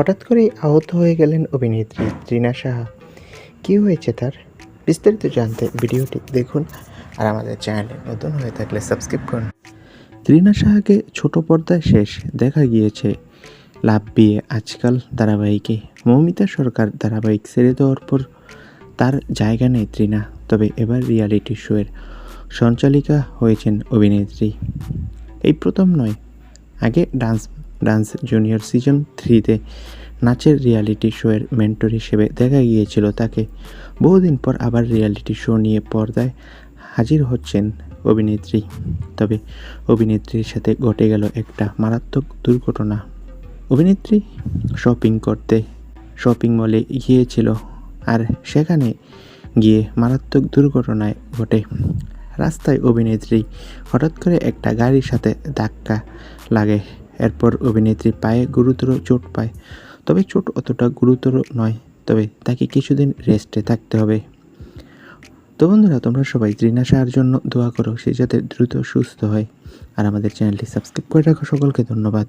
হঠাৎ করেই আহত হয়ে গেলেন অভিনেত্রী ত্রিনা সাহা। কী হয়েছে তার? বিস্তারিত জানতে ভিডিওটি দেখুন আর আমাদের চ্যানেলে নতুন হয়ে থাকলে সাবস্ক্রাইব করুন। ত্রিনা সাহাকে ছোট পর্দায় শেষ দেখা গিয়েছে। লাভ বিয়ে আজকাল ধারাবাহিকে মৌমিতা সরকার ধারাবাহিক ছেড়ে দেওয়ার পর তার জায়গা নেই ত্রিনা, তবে এবার রিয়ালিটি শোয়ের সঞ্চালিকা হয়েছেন অভিনেত্রী। এই প্রথম নয়, আগে ডান্স ডান্স জুনিয়র সিজন থ্রিতে নাচের রিয়ালিটি শোয়ের মেন্টর হিসেবে দেখা গিয়েছিল তাকে। বহুদিন পর আবার রিয়ালিটি শো নিয়ে পর্দায় হাজির হচ্ছেন অভিনেত্রী। তবে অভিনেত্রীর সাথে ঘটে গেল একটা মারাত্মক দুর্ঘটনা। অভিনেত্রী শপিং করতে শপিং মলে গিয়েছিল আর সেখানে গিয়ে মারাত্মক দুর্ঘটনায় ঘটে। রাস্তায় অভিনেত্রী হঠাৎ করে একটা গাড়ির সাথে ধাক্কা লাগে। এরপর অভিনেত্রী পায়ে গুরুতর চোট পায়। তবে চোট অতটা গুরুতর নয়, তবে তাকে কিছুদিন রেস্টে থাকতে হবে। তো বন্ধুরা, তোমরা সবাই ত্রিনা শাহার জন্য দোয়া করো, সে যাতে দ্রুত সুস্থ হয়। আর আমাদের চ্যানেলটি সাবস্ক্রাইব করে রাখো সকলকে, ধন্যবাদ।